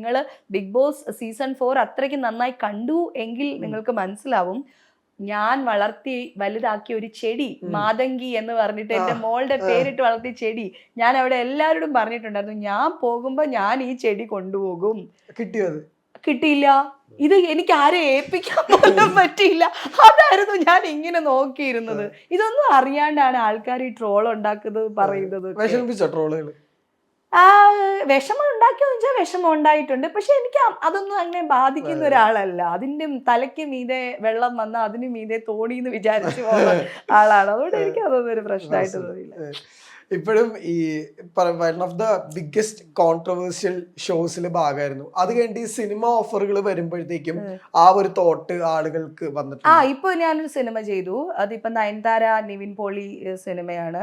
നിങ്ങൾ big boss season four അത്രയ്ക്ക് നന്നായി കണ്ടു എങ്കിൽ നിങ്ങൾക്ക് മനസ്സിലാവും. ഞാൻ വളർത്തി വലുതാക്കിയ ഒരു ചെടി. മാതങ്കി എന്ന് പറഞ്ഞിട്ട് എന്റെ മോളുടെ പേരിട്ട് വളർത്തിയ ചെടി. ഞാൻ അവിടെ എല്ലാവരോടും പറഞ്ഞിട്ടുണ്ടായിരുന്നു ഞാൻ പോകുമ്പോ ഞാൻ ഈ ചെടി കൊണ്ടുപോകും. കിട്ടിയത്? കിട്ടിയില്ല. ഇത് എനിക്ക് ആരെ ഏൽപ്പിക്കാൻ പോലും പറ്റിയില്ല. അതായിരുന്നു ഞാൻ ഇങ്ങനെ നോക്കിയിരുന്നത്. ഇതൊന്നും അറിയാണ്ടാണ് ആൾക്കാർ ഈ ട്രോൾ ഉണ്ടാക്കുന്നത് പറയുന്നത് ട്രോളുകൾ വിഷമം ഉണ്ടാക്കിയെന്ന് വെച്ചാൽ വിഷമം ഉണ്ടായിട്ടുണ്ട്. പക്ഷെ എനിക്ക് അതൊന്നും അങ്ങനെ ബാധിക്കുന്ന ഒരാളല്ല. അതിന്റെ തലയ്ക്ക് മീതെ വെള്ളം വന്ന അതിന് മീതെ തോണി എന്ന് വിചാരിച്ചു പോകുന്ന ആളാണ്. അതുകൊണ്ട് എനിക്ക് അതൊന്നും ഒരു പ്രശ്നമായിട്ട് തോന്നിയില്ല. ഇപ്പോഴും ഈ one of the biggest controversial ഷോസിൽ ഭാഗമായിരുന്നു. അത് കഴിഞ്ഞിട്ട് ഈ സിനിമ ഓഫറുകൾ വരുമ്പോഴത്തേക്കും ആ ഒരു തോട്ട് ആളുകൾക്ക് വന്നിട്ടുണ്ട്. ആ ഇപ്പോൾ ഇപ്പൊ ഞാനൊരു സിനിമ ചെയ്തു. അതിപ്പോ നയൻതാര നിവിൻ പോളി സിനിമയാണ്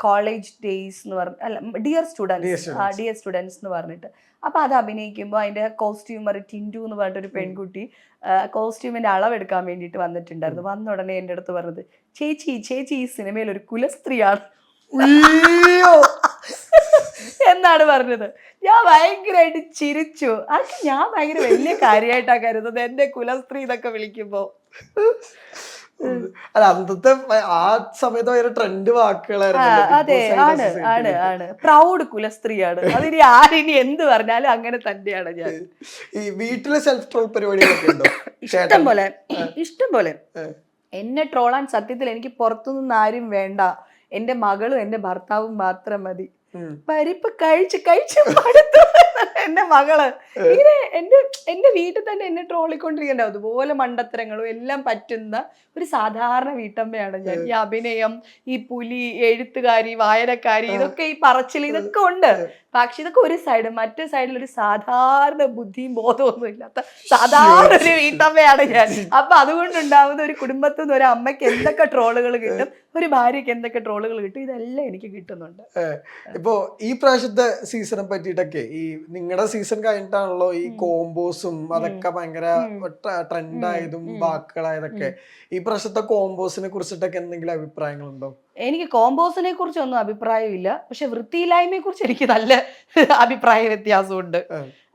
കോളേജ് ഡേയ്സ് എന്ന് പറഞ്ഞ അല്ല ഡിയർ സ്റ്റുഡൻസ് ഡിയർ സ്റ്റുഡൻസ് എന്ന് പറഞ്ഞിട്ട്. അപ്പൊ അത് അഭിനയിക്കുമ്പോൾ അതിന്റെ കോസ്റ്റ്യൂമർ ടിൻഡു എന്ന് പറഞ്ഞിട്ട് ഒരു പെൺകുട്ടി കോസ്റ്റ്യൂമിന്റെ അളവെടുക്കാൻ വേണ്ടിയിട്ട് വന്നിട്ടുണ്ടായിരുന്നു. വന്ന ഉടനെ എന്റെ അടുത്ത് പറഞ്ഞത് ചേച്ചി ചേച്ചി ഈ സിനിമയിൽ ഒരു കുലസ്ത്രീയാണ്. എന്നാണ് പറഞ്ഞത്. ഞാൻ ഭയങ്കരമായിട്ട് ചിരിച്ചു. അതൊക്കെ ഞാൻ ഭയങ്കര വലിയ കാര്യമായിട്ടാണ് കരുതുന്നത് എന്റെ കുലസ്ത്രീ എന്നൊക്കെ വിളിക്കുമ്പോ. അല്ല അന്നത്തെ ആ സമയത്ത് ഭയങ്കര ട്രെൻഡ് വാക്കുകളായിരുന്നു അതെ ആണ് ആണ് ആണ്. പ്രൗഡ് കുലസ്ത്രീയാണ് അതിനി ആരിനി എന്ത് പറഞ്ഞാലും അങ്ങനെ തന്നെയാണ് ഞാൻ. ഈ വീട്ടിലെ സെൽഫ് ട്രോൾ പരിപാടികളൊക്കെ ഉണ്ടോ? ഇഷ്ടം പോലെ. ഇഷ്ടം പോലെ. എന്നെ ട്രോളാൻ സത്യത്തിൽ എനിക്ക് പുറത്തുനിന്ന് ആരും വേണ്ട. എന്റെ മകളും എന്റെ ഭർത്താവും മാത്രം മതി. പരിപ്പ് കഴിച്ച് കഴിച്ച് മടുത്തു. എന്റെ മകൾ. ഇങ്ങനെ എന്റെ എന്റെ വീട്ടിൽ തന്നെ എന്നെ ട്രോളിക്കൊണ്ടിരിക്കണ്ട? അതുപോലെ മണ്ടത്തരങ്ങളും എല്ലാം പറ്റുന്ന ഒരു സാധാരണ വീട്ടമ്മയാണ് ഞാൻ. ഈ അഭിനയം ഈ പുലി എഴുത്തുകാരി വായനക്കാരി ഇതൊക്കെ ഈ പറച്ചിൽ ഇതൊക്കെ ഉണ്ട്. പക്ഷെ ഇതൊക്കെ ഒരു സൈഡ് മറ്റേ സൈഡിൽ ഒരു സാധാരണ ബുദ്ധിയും ബോധമൊന്നും ഇല്ലാത്ത സാധാരണ ഒരു വീട്ടമ്മയാണ് ഞാൻ. അപ്പൊ അതുകൊണ്ടുണ്ടാവുന്ന ഒരു കുടുംബത്തിൽ നിന്ന് ഒരു അമ്മയ്ക്ക് എന്തൊക്കെ ട്രോളുകൾ കിട്ടും ഒരു ഭാര്യയ്ക്ക് എന്തൊക്കെ ട്രോളുകൾ കിട്ടും ഇതെല്ലാം എനിക്ക് കിട്ടുന്നുണ്ട്. ഇപ്പോ ഈ പ്രാവശ്യത്തെ സീസണെ പറ്റിയിട്ടൊക്കെ ഈ നിങ്ങളുടെ സീസൺ കഴിഞ്ഞിട്ടാണല്ലോ ഈ കോംബോസും അതൊക്കെ ഭയങ്കര ട്രെൻഡായതും വാക്കുകളായതൊക്കെ ഈ പ്രാവശ്യത്തെ കോംബോസിനെ കുറിച്ചിട്ടൊക്കെ എന്തെങ്കിലും അഭിപ്രായങ്ങളുണ്ടോ? എനിക്ക് കോമ്പോസിനെ കുറിച്ചൊന്നും അഭിപ്രായമില്ല. പക്ഷെ വൃത്തിയില്ലായ്മയെ കുറിച്ച് എനിക്ക് നല്ല അഭിപ്രായ വ്യത്യാസമുണ്ട്.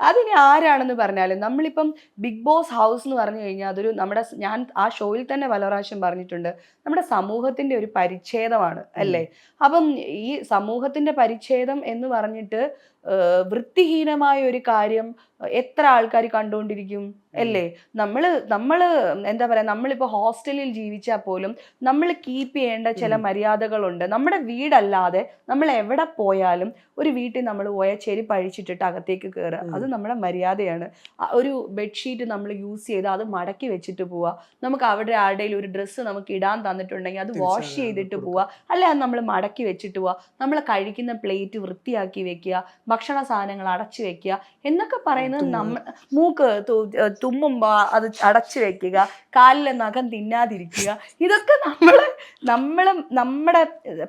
അതിനി ആരാണെന്ന് പറഞ്ഞാലും നമ്മളിപ്പം ബിഗ് ബോസ് ഹൗസ് എന്ന് പറഞ്ഞു കഴിഞ്ഞാൽ അതൊരു നമ്മുടെ ഞാൻ ആ ഷോയിൽ തന്നെ പല പ്രാവശ്യം പറഞ്ഞിട്ടുണ്ട്. നമ്മുടെ സമൂഹത്തിന്റെ ഒരു പരിച്ഛേദമാണ് അല്ലേ? അപ്പം ഈ സമൂഹത്തിന്റെ പരിച്ഛേദം എന്ന് പറഞ്ഞിട്ട് വൃത്തിഹീനമായ ഒരു കാര്യം എത്ര ആൾക്കാർ കണ്ടുകൊണ്ടിരിക്കും? അല്ലേ? നമ്മൾ നമ്മൾ എന്താ പറയാ നമ്മളിപ്പോ ഹോസ്റ്റലിൽ ജീവിച്ചാൽ പോലും നമ്മൾ കീപ്പ് ചെയ്യേണ്ട ചില. മര്യാദകളുണ്ട്. നമ്മുടെ വീടല്ലാതെ നമ്മൾ എവിടെ പോയാലും ഒരു വീട്ടിൽ നമ്മൾ പോയാൽ ചെരുപ്പ് അഴിച്ചിട്ടിട്ട് അകത്തേക്ക് കയറുക അത് നമ്മുടെ മര്യാദയാണ്. ഒരു ബെഡ്ഷീറ്റ് നമ്മൾ യൂസ് ചെയ്ത് അത് മടക്കി വെച്ചിട്ട് പോവുക. നമുക്ക് അവിടെ ആരുടെയും ഒരു ഡ്രസ്സ് നമുക്ക് ഇടാൻ തന്നിട്ടുണ്ടെങ്കിൽ അത് വാഷ് ചെയ്തിട്ട് പോവാ പോവുക. അല്ലെ അത് നമ്മൾ മടക്കി വെച്ചിട്ട് പോവുക. നമ്മൾ കഴിക്കുന്ന പ്ലേറ്റ് വൃത്തിയാക്കി വെക്കുക. ഭക്ഷണ സാധനങ്ങൾ അടച്ചു വെക്കുക. എന്നൊക്കെ പറയുന്നത് നമ്മൾ നമ്മ മൂക്ക് തുമ്മുമ്പോ അത് അടച്ചു വെക്കുക കാലിലെ നഖം തിന്നാതിരിക്കുക. ഇതൊക്കെ നമ്മൾ നമ്മൾ നമ്മുടെ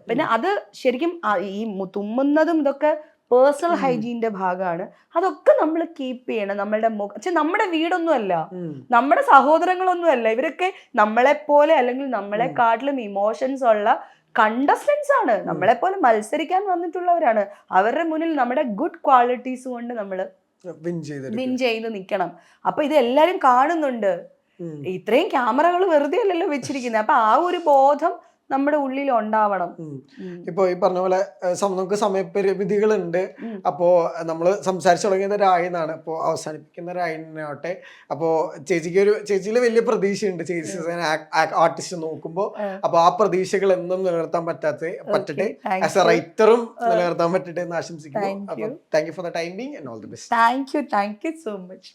പിന്നെ അത് ശരിക്കും ഈ തുമ്മുന്നതും ഇതൊക്കെ പേഴ്സണൽ ഹൈജീനിന്റെ ഭാഗമാണ് അതൊക്കെ നമ്മൾ കീപ്പ് ചെയ്യണം നമ്മളുടെ മുഖം. പക്ഷെ നമ്മുടെ വീടൊന്നും അല്ല നമ്മുടെ സഹോദരങ്ങളൊന്നുമല്ല. ഇവരൊക്കെ നമ്മളെ പോലെ അല്ലെങ്കിൽ നമ്മളെ കാട്ടിലും ഇമോഷൻസ് ഉള്ള കണ്ടസ്റ്റൻസ് ആണ്. നമ്മളെ പോലെ മത്സരിക്കാൻ വന്നിട്ടുള്ളവരാണ്. അവരുടെ മുന്നിൽ നമ്മുടെ ഗുഡ് ക്വാളിറ്റീസ് കൊണ്ട് നമ്മൾ വിൻ ചെയ്ത് നിൽക്കണം. അപ്പൊ ഇത് എല്ലാരും കാണുന്നുണ്ട്. ഇത്രയും ക്യാമറകൾ വെറുതെ അല്ലല്ലോ വെച്ചിരിക്കുന്നത്. അപ്പൊ ആ ഒരു ബോധം നമ്മുടെ ഉള്ളിൽ ഉണ്ടാവണം. ഇപ്പൊ ഈ പറഞ്ഞ പോലെ നമുക്ക് സമയപരിമിതികളുണ്ട്. അപ്പോ നമ്മൾ സംസാരിച്ചു തുടങ്ങിയത് രായനാണ് അപ്പോൾ അവസാനിപ്പിക്കുന്ന രായനാവട്ടെ അപ്പോ ചേച്ചിക്ക് ഒരു ചേച്ചിയിൽ വലിയ പ്രതീക്ഷയുണ്ട്. ചേച്ചി ആർട്ടിസ്റ്റ് നോക്കുമ്പോൾ അപ്പോൾ അപ്പൊ ആ പ്രതീക്ഷകൾ എന്നും നിലനിർത്താൻ പറ്റാത്ത പറ്റട്ടെ. As a. റൈറ്ററും നിലനിർത്താൻ പറ്റട്ടെ എന്ന് ആശംസിക്കുന്നു. അപ്പോൾ അപ്പൊ thank you for the time being and all the best thank you thank you so much